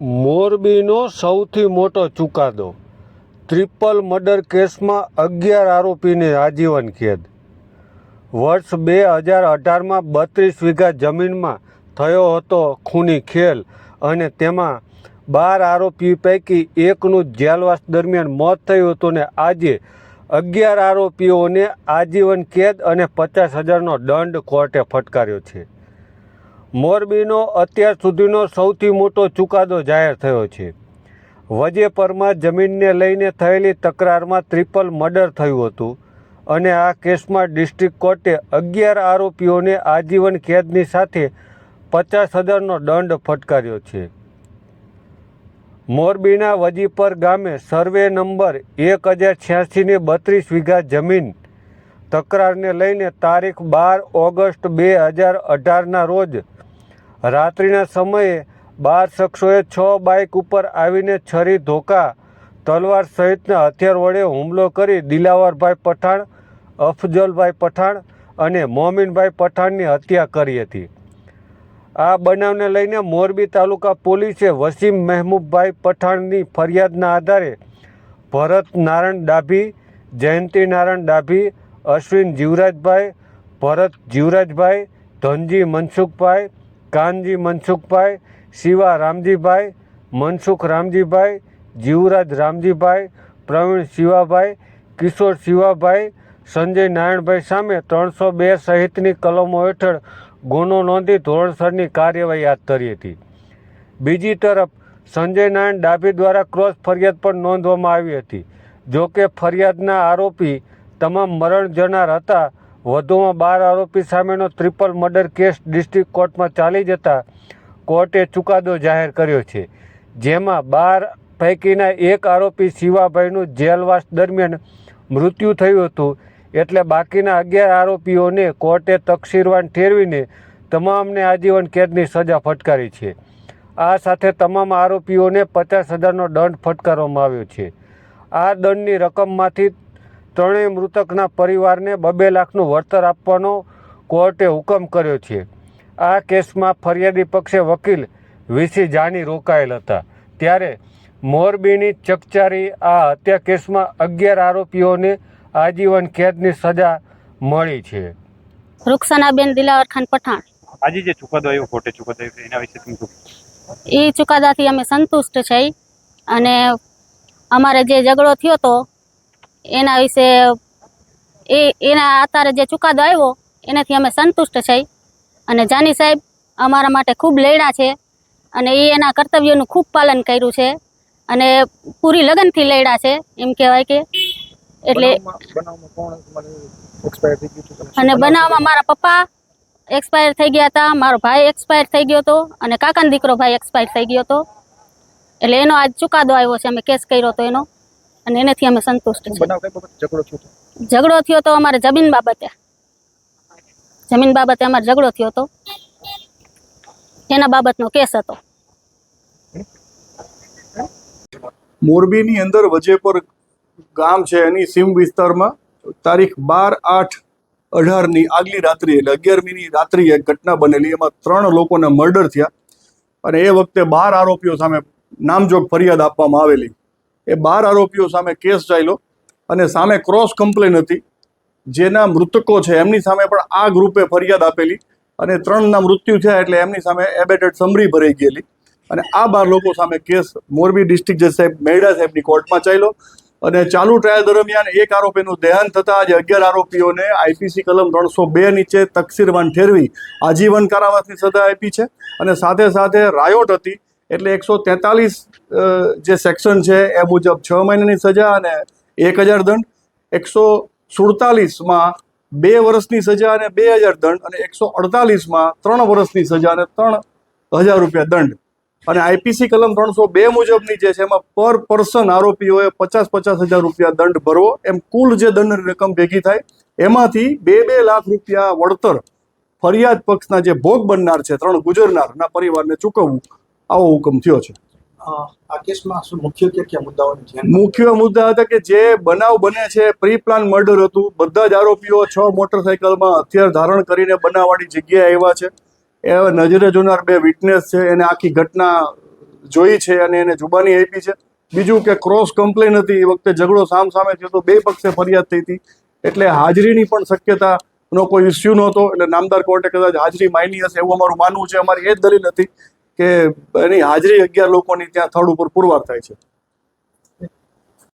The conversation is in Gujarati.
મોરબીનો સૌથી મોટો ચુકાદો. ટ્રિપલ મર્ડર કેસમાં અગિયાર આરોપીને આજીવન કેદ. વર્ષ બે હજાર અઢારમાં બત્રીસ વીઘા જમીનમાં થયો હતો ખૂની ખેલ અને તેમાં બાર આરોપી પૈકી એકનું જેલવાસ દરમિયાન મોત થયું હતું ને આજે અગિયાર આરોપીઓને આજીવન કેદ અને પચાસ હજારનો દંડ કોર્ટે ફટકાર્યો છે. મોરબીનો અત્યાર સુધીનો સૌથી મોટો ચુકાદો જાહેર થયો છે. વજે પરમાં જમીનને લઈને થયેલી તકરારમાં ટ્રિપલ મર્ડર થયું હતું અને આ કેસમાં ડિસ્ટ્રિક્ટ કોર્ટે અગિયાર આરોપીઓને આજીવન કેદની સાથે પચાસ હજારનો દંડ ફટકાર્યો છે. મોરબીના વજીપર ગામે સર્વે નંબર એક હજાર છ્યાસીને બત્રીસ વીઘા જમીન તકરારને લઈને તારીખ બાર ઓગસ્ટ બે હજાર અઢારના રોજ રાત્રિના સમયે બાર શખ્સોએ છ બાઇક ઉપર આવીને છરી ધોકા, તલવાર સહિતના હથિયાર વડે હુમલો કરી દિલાવરભાઈ પઠાણ, અફજલભાઈ પઠાણ અને મોમીનભાઈ પઠાણની હત્યા કરી હતી. આ બનાવને લઈને મોરબી તાલુકા પોલીસે વસીમ મહેમૂબભાઈ પઠાણની ફરિયાદના આધારે ભરત નારાયણ ડાભી, જયંતિ નારાયણ ડાભી અશ્વિન જીવરાજભાઈ, ભરત જીવરાજભાઈ, ધનજી મનસુખભાઈ, કાનજી મનસુખભાઈ, શિવા રામજીભાઈ, મનસુખ રામજીભાઈ, જીવરાજ રામજીભાઈ, પ્રવીણ શિવાભાઈ, કિશોર શિવાભાઈ, સંજય નારાયણભાઈ સામે ત્રણસો બે સહિતની કલમો હેઠળ ગુનો નોંધી ધોરણસરની કાર્યવાહી હાથ ધરી હતી. બીજી તરફ, સંજય નારાયણ ડાભી દ્વારા ક્રોસ ફરિયાદ પણ નોંધવામાં આવી હતી. જોકે ફરિયાદના આરોપી તમામ મરણ જનાર હતા. વધુમાં બાર આરોપી સામેનો ટ્રિપલ મર્ડર કેસ ડિસ્ટ્રિક્ટ કોર્ટમાં ચાલી જતા કોર્ટે ચુકાદો જાહેર કર્યો છે. જેમાં બાર પૈકીના એક આરોપી શિવાભાઈનું જેલવાસ દરમિયાન મૃત્યુ થયું હતું. એટલે બાકીના અગિયાર આરોપીઓને કોર્ટે તકસીરવાન ઠેરવીને તમામને આજીવન કેદની સજા ફટકારી છે. આ સાથે તમામ આરોપીઓને પચાસ હજારનો દંડ ફટકારવામાં આવ્યો છે. આ દંડની રકમમાંથી ત્રણેય મૃતકના પરિવારને બબે લાખનું વળતર આપવાનો કોર્ટે હુકમ કર્યો છે. આ કેસમાં ફરિયાદી પક્ષે વકીલ વીસી જાની રોકાયેલ હતા. ત્યારે મોરબીની ચકચારી આ હત્યા કેસમાં અગિયાર આરોપીઓને આજીવન કેદની સજા મળી છે. રૂક્ષાનાબેન દિલાવર ખાન પઠાણ. આજે જે ચુકાદો આવ્યો કોર્ટે ચુકાદો આવ્યો એના વિશે તમે એ ચુકાદાથી અમે સંતુષ્ટ છીએ અને અમારે જે ઝઘડો થયો હતો એના વિશે એ એના અત્યારે જે ચુકાદો આવ્યો એનાથી અમે સંતુષ્ટ છીએ. અને જાની સાહેબ અમારા માટે ખૂબ લડ્યા છે અને એ એના કર્તવ્યોનું ખૂબ પાલન કર્યું છે અને પૂરી લગનથી લડ્યા છે એમ કહેવાય કે. એટલે અને બનાવમાં મારા પપ્પા એક્સપાયર થઈ ગયા હતા મારો ભાઈ એક્સપાયર થઈ ગયો હતો અને કાકાનો દીકરો ભાઈ એક્સપાયર થઈ ગયો હતો. એટલે એનો આજ ચુકાદો આવ્યો છે અમે કેસ કર્યો હતો એનો. અને એનાથી અમે સંતુષ્ટ છીએ. બનાવ કઈ બાબતે ઝઘડો થયો ઝઘડો થયો તો અમારે જમીન બાબતે. જમીન બાબતે અમારે ઝઘડો થયો હતો. એના બાબતનો કેસ હતો. મોરબીની અંદર વજેપર ગામ છે એની સીમ વિસ્તારમાં તારીખ બાર આઠ અઢારની આગલી રાત્રિ એટલે અગિયારમીની રાત્રિ એક ઘટના બનેલી. એમાં ત્રણ લોકોના મર્ડર થયા. અને એ વખતે બાર આરોપીઓ સામે નામજોગ ફરિયાદ આપવામાં આવેલી. એ બાર આરોપીઓ સામે કેસ ચાલ્યો અને સામે ક્રોસ કમ્પ્લેન હતી. જેના મૃતકો છે, એમની સામે પણ આ ગ્રુપે ફરિયાદ આપેલી અને ત્રણના મૃત્યુ થયા એટલે એમની સામે એબેટેડ સમરી ભરાઈ ગયેલી. અને આ બાર લોકો સામે કેસ મોરબી ડિસ્ટ્રિક્ટ જજ સાહેબ મેડા સાહેબની કોર્ટમાં ચાલ્યો અને ચાલુ ટ્રાયલ દરમિયાન એક આરોપીનું દેહાંત થતાં આજે અગિયાર આરોપીઓને આઈપીસી કલમ ત્રણસો બે નીચે તકસીરવાન ઠેરવી આજીવન કારાવાસની સજા આપી છે. અને સાથે સાથે રાયોટ હતી એટલે એકસો તેતાલીસ જે સેક્શન છે, એ મુજબ છ મહિનાની સજા અને એક હજાર દંડ. એકસો સુડતાલીસમાં બે વર્ષની સજા અને બે હજાર દંડ અને એકસો અડતાલીસમાં ત્રણ વર્ષની સજા અને ત્રણ હજાર રૂપિયા દંડ. અને આઈપીસી કલમ ત્રણસો બે મુજબની જે છે, એમાં પર પર્સન આરોપીઓએ પચાસ પચાસ હજાર રૂપિયા દંડ ભરવો. એમ કુલ જે દંડની રકમ ભેગી થાય, એમાંથી બે બે લાખ રૂપિયા વળતર ફરિયાદ પક્ષના જે ભોગ બનનાર છે, ત્રણ ગુજરનારના પરિવારને ચૂકવવું આવો હુકમ થયો છે. આ કેસમાં મુખ્ય મુદ્દા હતા કે જે બનાવ બને છે પ્રી પ્લાન મર્ડર હતું. બધા જ આરોપીઓ છ મોટરસાઇકલમાં હથિયાર ધારણ કરીને બનાવવાની જગ્યાએ આવ્યા છે. એ નજરે જોનાર બે વિટનેસ છે એને આખી ઘટના જોઈ છે અને એને જુબાની આપી છે. બીજું કે ક્રોસ કમ્પ્લેન હતી. એ વખતે ઝઘડો સામ સામે થયો તો બે પક્ષે ફરિયાદ થઈ હતી. એટલે હાજરીની પણ શક્યતા નો કોઈ ઇસ્યુ નહોતો. એટલે નામદાર કોર્ટે કદાચ હાજરી માની હશે એવું અમારું માનવું છે. અમારી એ જ દલીલ હતી. કે એની હાજરી અગિયાર લોકોની ત્યાં થડ ઉપર પુરવાર થાય છે.